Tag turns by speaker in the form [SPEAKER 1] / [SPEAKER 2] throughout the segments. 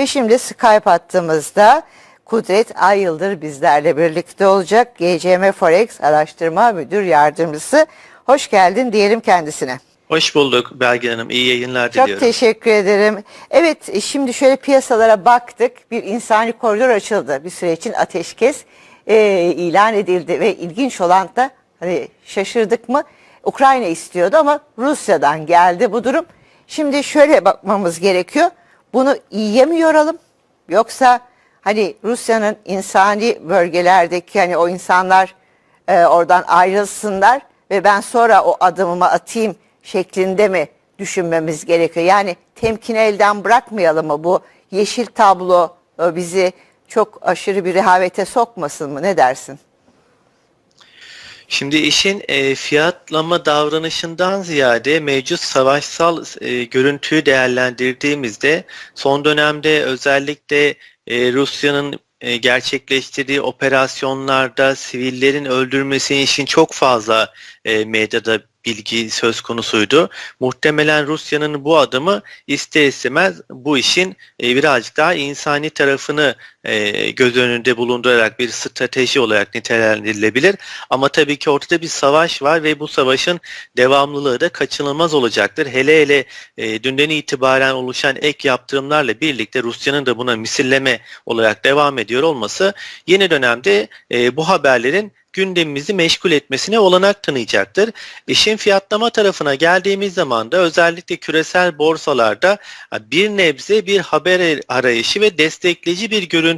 [SPEAKER 1] Ve şimdi Skype hattımızda Kudret Ay Yıldır bizlerle birlikte olacak. GCM Forex Araştırma Müdür Yardımcısı. Hoş geldin diyelim kendisine.
[SPEAKER 2] Hoş bulduk Belgin Hanım. İyi yayınlar
[SPEAKER 1] Çok
[SPEAKER 2] diliyorum.
[SPEAKER 1] teşekkür ederim. Evet şimdi şöyle piyasalara baktık. Bir insani koridor açıldı. Bir süre için ateşkes e, ilan edildi ve ilginç olan da hani şaşırdık mı? Ukrayna istiyordu ama Rusya'dan geldi bu durum. Şimdi şöyle bakmamız gerekiyor. Bunu iyiye mi yoralım? Yoksa hani Rusya'nın insani bölgelerdeki hani o insanlar e, oradan ayrılsınlar ve ben sonra o adımımı atayım şeklinde mi düşünmemiz gerekiyor? Yani temkini elden bırakmayalım mı? Bu yeşil tablo e, bizi çok aşırı bir rehavete sokmasın mı? Ne dersin?
[SPEAKER 2] Şimdi işin e, fiyatlama davranışından ziyade mevcut savaşsal e, görüntüyü değerlendirdiğimizde son dönemde özellikle e, Rusya'nın e, gerçekleştirdiği operasyonlarda sivillerin öldürmesi için çok fazla e, medyada bilgi söz konusuydu. Muhtemelen Rusya'nın bu adımı ister istemez bu işin e, birazcık daha insani tarafını e, göz önünde bulundurarak bir strateji olarak nitelendirilebilir. Ama tabii ki ortada bir savaş var ve bu savaşın devamlılığı da kaçınılmaz olacaktır. Hele hele e, dünden itibaren oluşan ek yaptırımlarla birlikte Rusya'nın da buna misilleme olarak devam ediyor olması yeni dönemde e, bu haberlerin gündemimizi meşgul etmesine olanak tanıyacaktır. İşin fiyatlama tarafına geldiğimiz zaman da özellikle küresel borsalarda bir nebze bir haber arayışı ve destekleyici bir görüntü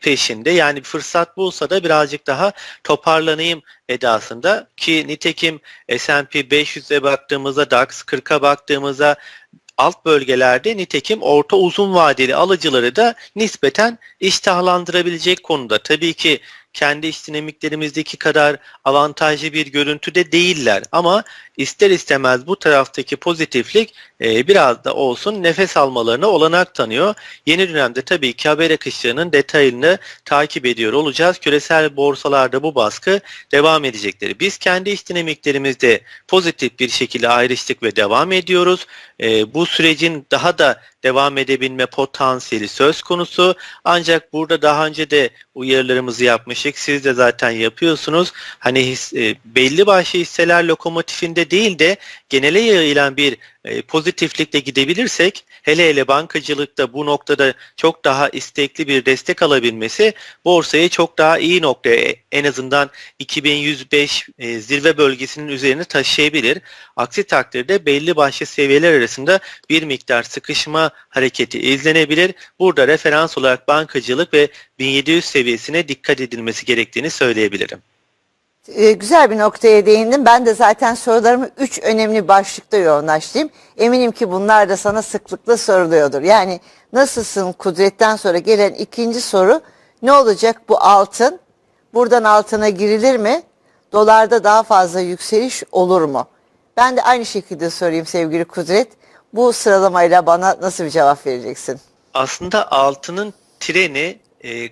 [SPEAKER 2] peşinde. Yani fırsat bulsa da birazcık daha toparlanayım edasında ki nitekim S&P 500'e baktığımızda DAX 40'a baktığımızda alt bölgelerde nitekim orta uzun vadeli alıcıları da nispeten iştahlandırabilecek konuda. Tabii ki kendi iç dinamiklerimizdeki kadar avantajlı bir görüntüde değiller ama ister istemez bu taraftaki pozitiflik e, biraz da olsun nefes almalarına olanak tanıyor. Yeni dönemde tabii ki haber akışlarının detayını takip ediyor olacağız. Küresel borsalarda bu baskı devam edecekleri. Biz kendi iç dinamiklerimizde pozitif bir şekilde ayrıştık ve devam ediyoruz. E, bu sürecin daha da devam edebilme potansiyeli söz konusu. Ancak burada daha önce de uyarılarımızı yapmıştık. Siz de zaten yapıyorsunuz. Hani his, e, belli başlı hisseler lokomotifinde değil de genele yayılan bir e, pozitiflikle gidebilirsek hele hele bankacılıkta bu noktada çok daha istekli bir destek alabilmesi borsayı çok daha iyi noktaya en azından 2105 e, zirve bölgesinin üzerine taşıyabilir. Aksi takdirde belli başlı seviyeler arasında bir miktar sıkışma hareketi izlenebilir. Burada referans olarak bankacılık ve 1700 seviyesine dikkat edilmesi gerektiğini söyleyebilirim.
[SPEAKER 1] Ee, güzel bir noktaya değindim. Ben de zaten sorularımı üç önemli başlıkta yoğunlaştım. Eminim ki bunlar da sana sıklıkla soruluyordur. Yani nasılsın kudretten sonra gelen ikinci soru ne olacak bu altın? Buradan altına girilir mi? Dolarda daha fazla yükseliş olur mu? Ben de aynı şekilde sorayım sevgili Kudret. Bu sıralamayla bana nasıl bir cevap vereceksin?
[SPEAKER 2] Aslında altının treni e,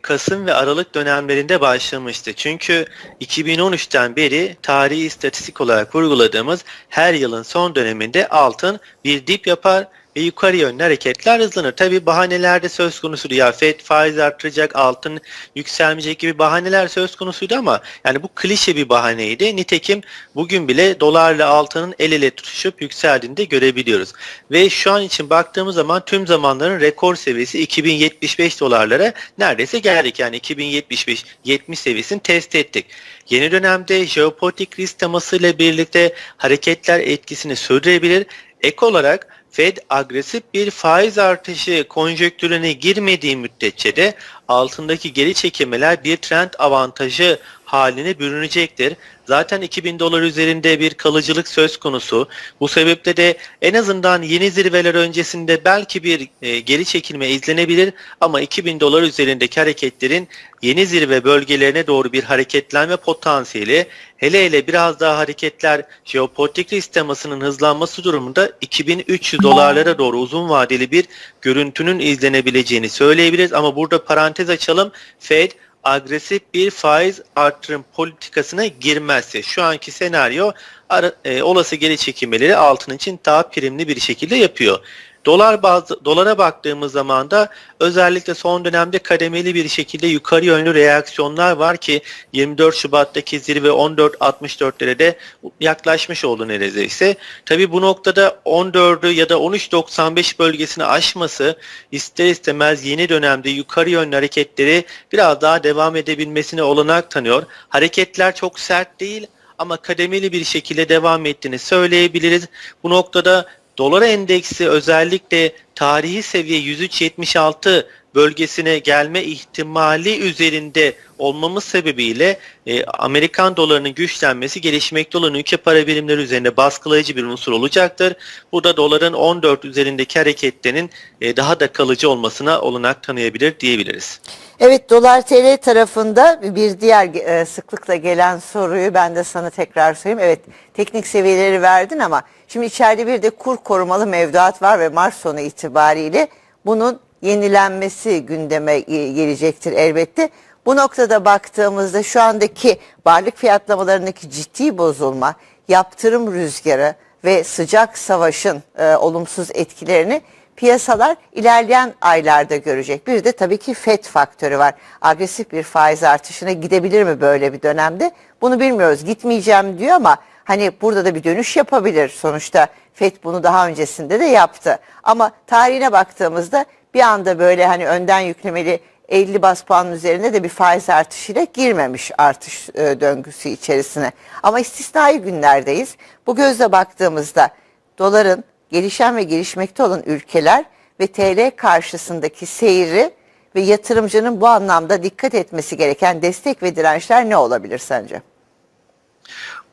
[SPEAKER 2] Kasım ve Aralık dönemlerinde başlamıştı. Çünkü 2013'ten beri tarihi istatistik olarak vurguladığımız her yılın son döneminde altın bir dip yapar ve yukarı yönlü hareketler hızlanır. Tabi bahanelerde söz konusuydu ya FED faiz arttıracak, altın yükselmeyecek gibi bahaneler söz konusuydu ama yani bu klişe bir bahaneydi. Nitekim bugün bile dolarla altının el ele tutuşup yükseldiğini de görebiliyoruz. Ve şu an için baktığımız zaman tüm zamanların rekor seviyesi 2075 dolarlara neredeyse geldik. Yani 2075 70 seviyesini test ettik. Yeni dönemde jeopolitik risk temasıyla birlikte hareketler etkisini sürdürebilir. Ek olarak Fed agresif bir faiz artışı konjöktürüne girmediği müddetçe de altındaki geri çekilmeler bir trend avantajı haline bürünecektir. Zaten 2000 dolar üzerinde bir kalıcılık söz konusu. Bu sebeple de en azından yeni zirveler öncesinde belki bir e, geri çekilme izlenebilir ama 2000 dolar üzerindeki hareketlerin yeni zirve bölgelerine doğru bir hareketlenme potansiyeli hele hele biraz daha hareketler jeopolitik risk temasının hızlanması durumunda 2300 dolarlara doğru uzun vadeli bir görüntünün izlenebileceğini söyleyebiliriz ama burada parantez açalım. Fed agresif bir faiz artırım politikasına girmezse şu anki senaryo ara, e, olası geri çekilmeleri altın için daha primli bir şekilde yapıyor. Dolar bazı dolara baktığımız zaman da özellikle son dönemde kademeli bir şekilde yukarı yönlü reaksiyonlar var ki 24 Şubat'taki zirve 14.64'lere de yaklaşmış oldu neredeyse. Tabi bu noktada 14'ü ya da 13.95 bölgesini aşması ister istemez yeni dönemde yukarı yönlü hareketleri biraz daha devam edebilmesine olanak tanıyor. Hareketler çok sert değil ama kademeli bir şekilde devam ettiğini söyleyebiliriz. Bu noktada dolar endeksi özellikle tarihi seviye 103.76 bölgesine gelme ihtimali üzerinde olmamız sebebiyle e, Amerikan dolarının güçlenmesi gelişmekte olan ülke para birimleri üzerinde baskılayıcı bir unsur olacaktır. Bu da doların 14 üzerindeki hareketlerinin e, daha da kalıcı olmasına olanak tanıyabilir diyebiliriz.
[SPEAKER 1] Evet dolar TL tarafında bir diğer e, sıklıkla gelen soruyu ben de sana tekrar sorayım. Evet teknik seviyeleri verdin ama şimdi içeride bir de kur korumalı mevduat var ve Mart sonu itibariyle bunun yenilenmesi gündeme gelecektir elbette. Bu noktada baktığımızda şu andaki varlık fiyatlamalarındaki ciddi bozulma, yaptırım rüzgarı ve sıcak savaşın e, olumsuz etkilerini piyasalar ilerleyen aylarda görecek. Bir de tabii ki FED faktörü var. Agresif bir faiz artışına gidebilir mi böyle bir dönemde? Bunu bilmiyoruz. Gitmeyeceğim diyor ama hani burada da bir dönüş yapabilir. Sonuçta FED bunu daha öncesinde de yaptı. Ama tarihine baktığımızda bir anda böyle hani önden yüklemeli 50 bas puanın üzerinde de bir faiz artışıyla girmemiş artış e, döngüsü içerisine. Ama istisnai günlerdeyiz. Bu gözle baktığımızda doların gelişen ve gelişmekte olan ülkeler ve TL karşısındaki seyri ve yatırımcının bu anlamda dikkat etmesi gereken destek ve dirençler ne olabilir sence?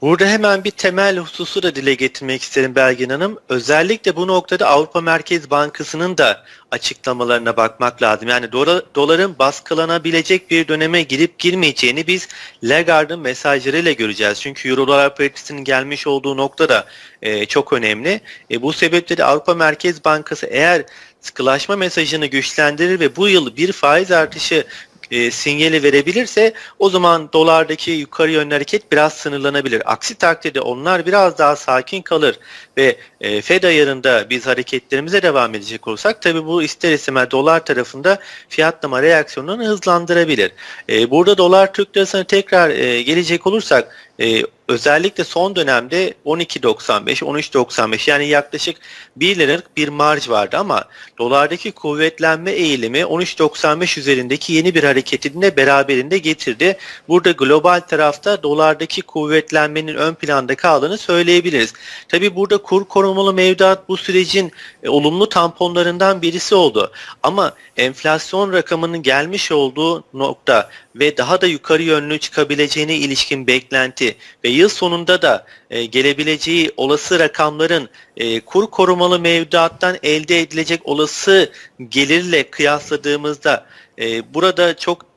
[SPEAKER 2] Burada hemen bir temel hususu da dile getirmek isterim Belgin Hanım. Özellikle bu noktada Avrupa Merkez Bankası'nın da açıklamalarına bakmak lazım. Yani dola- doların baskılanabilecek bir döneme girip girmeyeceğini biz Lagarde'ın mesajlarıyla göreceğiz. Çünkü Euro dolar paritesinin gelmiş olduğu nokta da e, çok önemli. E, bu sebeple de Avrupa Merkez Bankası eğer sıkılaşma mesajını güçlendirir ve bu yıl bir faiz artışı e, sinyali verebilirse o zaman dolardaki yukarı yönlü hareket biraz sınırlanabilir. Aksi takdirde onlar biraz daha sakin kalır ve e, Fed ayarında biz hareketlerimize devam edecek olursak tabi bu ister istemez dolar tarafında fiyatlama reaksiyonunu hızlandırabilir. E, burada dolar Türk lirasına tekrar e, gelecek olursak e, özellikle son dönemde 12.95, 13.95 yani yaklaşık 1 liralık bir marj vardı ama dolardaki kuvvetlenme eğilimi 13.95 üzerindeki yeni bir hareketini de beraberinde getirdi. Burada global tarafta dolardaki kuvvetlenmenin ön planda kaldığını söyleyebiliriz. Tabi burada kur korumalı mevduat bu sürecin e, olumlu tamponlarından birisi oldu. Ama enflasyon rakamının gelmiş olduğu nokta ve daha da yukarı yönlü çıkabileceğine ilişkin beklenti ve yıl sonunda da e, gelebileceği olası rakamların e, kur korumalı mevduattan elde edilecek olası gelirle kıyasladığımızda e, burada çok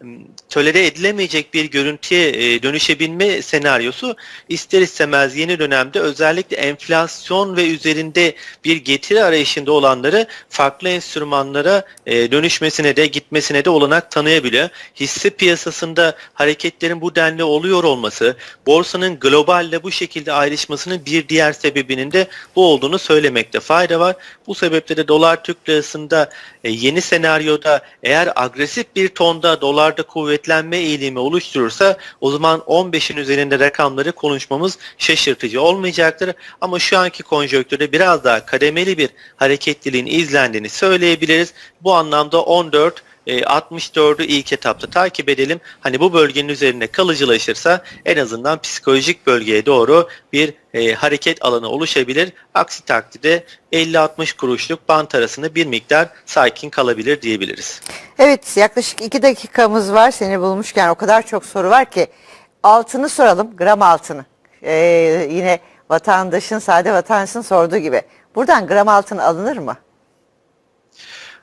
[SPEAKER 2] m, tolere edilemeyecek bir görüntüye e, dönüşebilme senaryosu ister istemez yeni dönemde özellikle enflasyon ve üzerinde bir getiri arayışında olanları farklı enstrümanlara e, dönüşmesine de gitmesine de olanak tanıyabiliyor. Hisse piyasasında hareketlerin bu denli oluyor olması, borsanın globalle bu şekilde ayrışmasının bir diğer sebebinin de bu olduğunu söylemekte fayda var. Bu sebeple de dolar Türk lirasında e, yeni senaryoda eğer agresif bir tonda dolarda kuvvetlenme eğilimi oluşturursa o zaman 15'in üzerinde rakamları konuşmamız şaşırtıcı olmayacaktır. Ama şu anki konjonktürde biraz daha kademeli bir hareketliliğin izlendiğini söyleyebiliriz. Bu anlamda 14 e, 64'ü ilk etapta takip edelim. Hani bu bölgenin üzerinde kalıcılaşırsa en azından psikolojik bölgeye doğru bir e, hareket alanı oluşabilir. Aksi takdirde 50-60 kuruşluk bant arasında bir miktar sakin kalabilir diyebiliriz.
[SPEAKER 1] Evet yaklaşık iki dakikamız var seni bulmuşken o kadar çok soru var ki altını soralım gram altını. Ee, yine vatandaşın sade vatandaşın sorduğu gibi buradan gram altın alınır mı?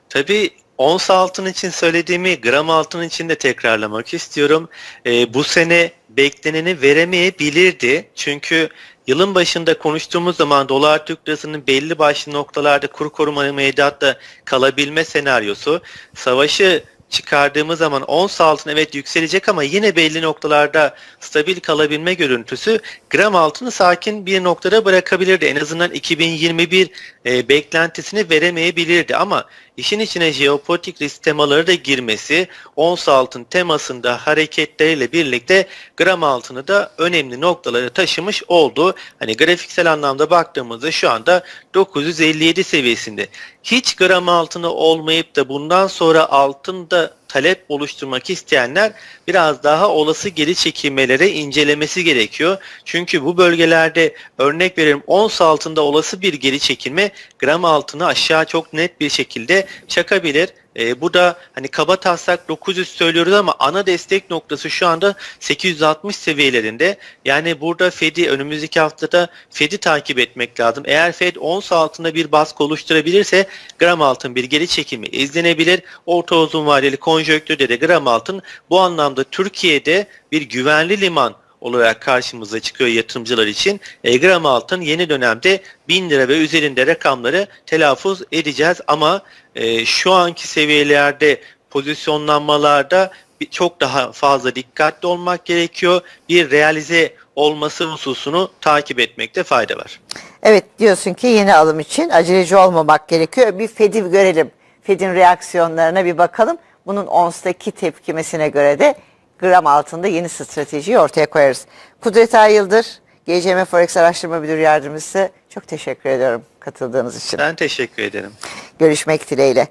[SPEAKER 2] Tabii ons altın için söylediğimi gram altın için de tekrarlamak istiyorum. Ee, bu sene bekleneni veremeyebilirdi. Çünkü yılın başında konuştuğumuz zaman dolar Türk lirasının belli başlı noktalarda kur koruma mevduatta kalabilme senaryosu savaşı çıkardığımız zaman ons altın evet yükselecek ama yine belli noktalarda stabil kalabilme görüntüsü gram altını sakin bir noktada bırakabilirdi. En azından 2021 e, beklentisini veremeyebilirdi ama işin içine jeopolitik risk temaları da girmesi ons altın temasında hareketleriyle birlikte gram altını da önemli noktalara taşımış oldu. Hani grafiksel anlamda baktığımızda şu anda 957 seviyesinde. Hiç gram altını olmayıp da bundan sonra altında talep oluşturmak isteyenler biraz daha olası geri çekilmelere incelemesi gerekiyor. Çünkü bu bölgelerde örnek veririm ons altında olası bir geri çekilme gram altını aşağı çok net bir şekilde çakabilir. E, bu da hani kaba taslak 900 söylüyoruz ama ana destek noktası şu anda 860 seviyelerinde. Yani burada Fed'i önümüzdeki haftada Fed'i takip etmek lazım. Eğer Fed ons altında bir baskı oluşturabilirse gram altın bir geri çekilme izlenebilir. Orta uzun vadeli konjonktürde de gram altın bu anlamda Türkiye'de bir güvenli liman olarak karşımıza çıkıyor yatırımcılar için. E, gram altın yeni dönemde 1000 lira ve üzerinde rakamları telaffuz edeceğiz ama e, şu anki seviyelerde pozisyonlanmalarda çok daha fazla dikkatli olmak gerekiyor. Bir realize olması hususunu takip etmekte fayda var.
[SPEAKER 1] Evet diyorsun ki yeni alım için aceleci olmamak gerekiyor. Bir Fed'i görelim. Fed'in reaksiyonlarına bir bakalım. Bunun ONS'taki tepkimesine göre de gram altında yeni stratejiyi ortaya koyarız. Kudret Ay Yıldır, GCM Forex Araştırma Müdür Yardımcısı çok teşekkür ediyorum katıldığınız için.
[SPEAKER 2] Ben teşekkür ederim.
[SPEAKER 1] Görüşmek dileğiyle.